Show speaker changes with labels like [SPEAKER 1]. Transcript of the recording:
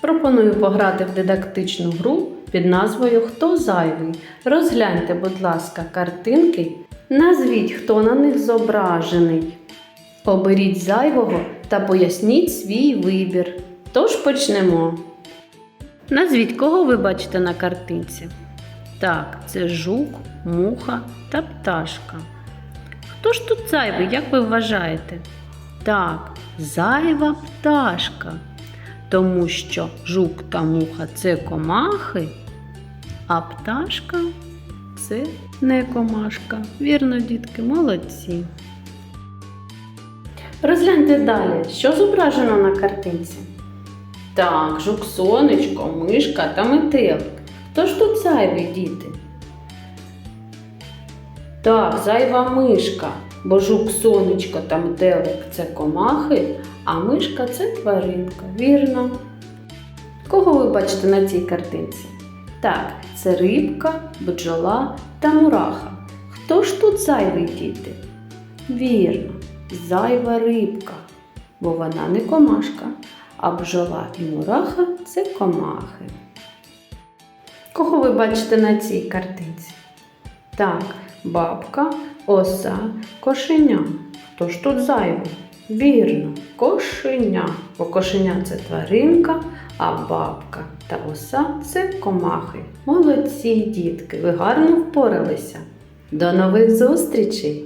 [SPEAKER 1] Пропоную пограти в дидактичну гру під назвою Хто зайвий. Розгляньте, будь ласка, картинки. Назвіть, хто на них зображений. Оберіть зайвого та поясніть свій вибір. Тож почнемо. Назвіть, кого ви бачите на картинці. Так, це жук, муха та пташка. Хто ж тут зайвий, як ви вважаєте? Так, зайва пташка. Тому що жук та муха це комахи, а пташка це не комашка. Вірно, дітки, молодці. Розгляньте далі, що зображено на картинці. Так, жук сонечко, мишка та метелик. Хто ж тут зайвий, діти? Так, зайва мишка, бо жук сонечко та метелик це комахи, а мишка це тваринка, вірно. Кого ви бачите на цій картинці? Так, це рибка, бджола та мураха. Хто ж тут зайвий діти? Вірно, зайва рибка, бо вона не комашка, а бджола і мураха це комахи. Кого ви бачите на цій картинці? Так, бабка, оса, кошеня. Хто ж тут зайво? Вірно, кошеня. Бо кошеня це тваринка, а бабка та оса це комахи. Молодці, дітки, ви гарно впоралися. До нових зустрічей!